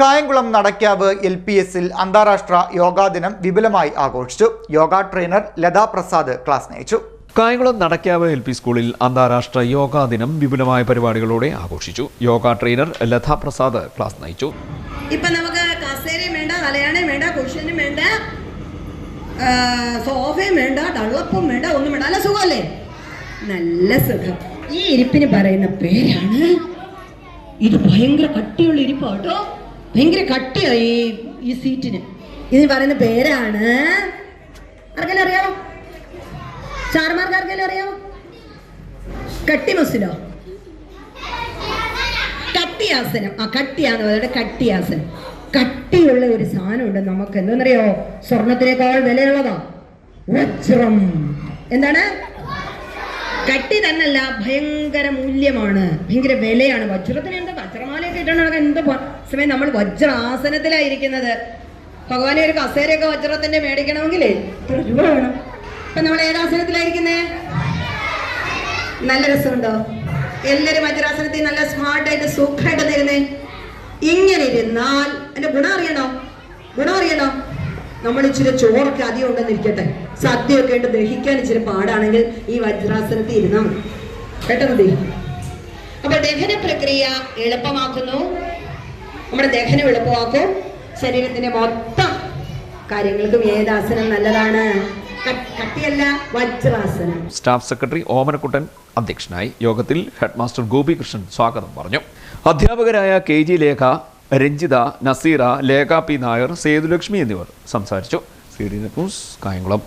Kayamkulam Nadakkavu L P എസിൽ അന്താരാഷ്ട്ര യോഗാ ദിനം വിപുലമായി ആഘോഷിച്ചു. യോഗ ട്രെയിനർ ലതാ പ്രസാദ് ക്ലാസ് നയിച്ചു. കായംകുളം നടക്കാവ് എൽ പി സ്കൂളിൽ അന്താരാഷ്ട്ര യോഗാ ദിനം വിപുലമായ പരിപാടികളോടെ ആഘോഷിച്ചു. യോഗ ട്രെയിനർ ലതാ പ്രസാദ് ക്ലാസ് നയിച്ചു. ഇപ്പൊ നമുക്ക് കസേരയും വേണ്ട തലയാണയും വേണ്ട കുഷനും വേണ്ട സോഫയും വേണ്ട ഡള്ളപ്പും വേണ്ട ഒന്നും വേണ്ട. നല്ല സുഖമല്ലേ? നല്ല സുഖം. ഈ ഇരിപ്പിന് പറയുന്ന പേരാണ്. ഇത് ഭയങ്കര കട്ടിയുള്ള ഇരിപ്പാട്ടോ. ഭയങ്കര കട്ടിയായി ഈ സീറ്റിന് ഇതിന് പറയുന്ന പേരാണ് ആർക്കെല്ലാം അറിയാമോ ചാർമാർക്ക് ആർക്കെല്ലാം അറിയാമോ കട്ടിമസിലോ കട്ടിയാസനം ആ കട്ടിയാന്ന് പറയുന്നത് കട്ടിയാസനം കട്ടിയുള്ള ഒരു സാധനമുണ്ട് നമുക്ക്. എന്തെന്നറിയോ? സ്വർണത്തിനേക്കാൾ വിലയുള്ളതാ. വജ്രം. എന്താണ്? കട്ടി തന്നല്ല ഭയങ്കര മൂല്യമാണ്. ഭയങ്കര വിലയാണ്. വജ്രത്തിന് എന്താ വജ്രമാലയൊക്കെ ഇട്ടാണ് എന്താ സമയം നമ്മൾ വജ്രാസനത്തിലായിരിക്കുന്നത്. ഭഗവാനെ ഒരു കസേരയൊക്കെ വജ്രത്തിന്റെ മേടിക്കണമെങ്കിലേ? അപ്പൊ രൂപ വേണം ഇപ്പൊ നമ്മൾ ഏതാസനത്തിലായിരിക്കുന്നേ നല്ല രസമുണ്ടോ? എല്ലാരും വജ്രാസനത്തിൽ നല്ല സ്മാർട്ടായിട്ട് സൂപ്പറായിട്ട് തരുന്നേ. ഇങ്ങനെ ഇരുന്നാൽ എന്റെ ഗുണം അറിയണോ? ഗുണം അറിയണോ? നമ്മൾ ഇച്ചിരി ചോറൊക്കെ അധികം ഉണ്ടെന്നിരിക്കട്ടെ സദ്യയൊക്കെ ആയിട്ട് ദഹിക്കാൻ ഇച്ചിരി പാടാണെങ്കിൽ ഈ വജ്രാസനത്തിൽ ഇരുന്നാൽ മതി. പെട്ടെന്ന് ദഹിക്കും. അപ്പൊ ദഹന പ്രക്രിയ എളുപ്പമാക്കുന്നു. നമ്മുടെ ദഹനം എളുപ്പമാക്കും. ശരീരത്തിന്റെ മൊത്തം കാര്യങ്ങൾക്കും ഏതാസനം നല്ലതാണ്? സ്റ്റാഫ് സെക്രട്ടറി ഓമനക്കുട്ടൻ അധ്യക്ഷനായി യോഗത്തിൽ ഹെഡ്മാസ്റ്റർ ഗോപികൃഷ്ണൻ സ്വാഗതം പറഞ്ഞു. അധ്യാപകരായ K G Lekha Ranjitha Naseera Lekha P Nair Sethulakshmi എന്നിവർ സംസാരിച്ചു. C D news Kayamkulam.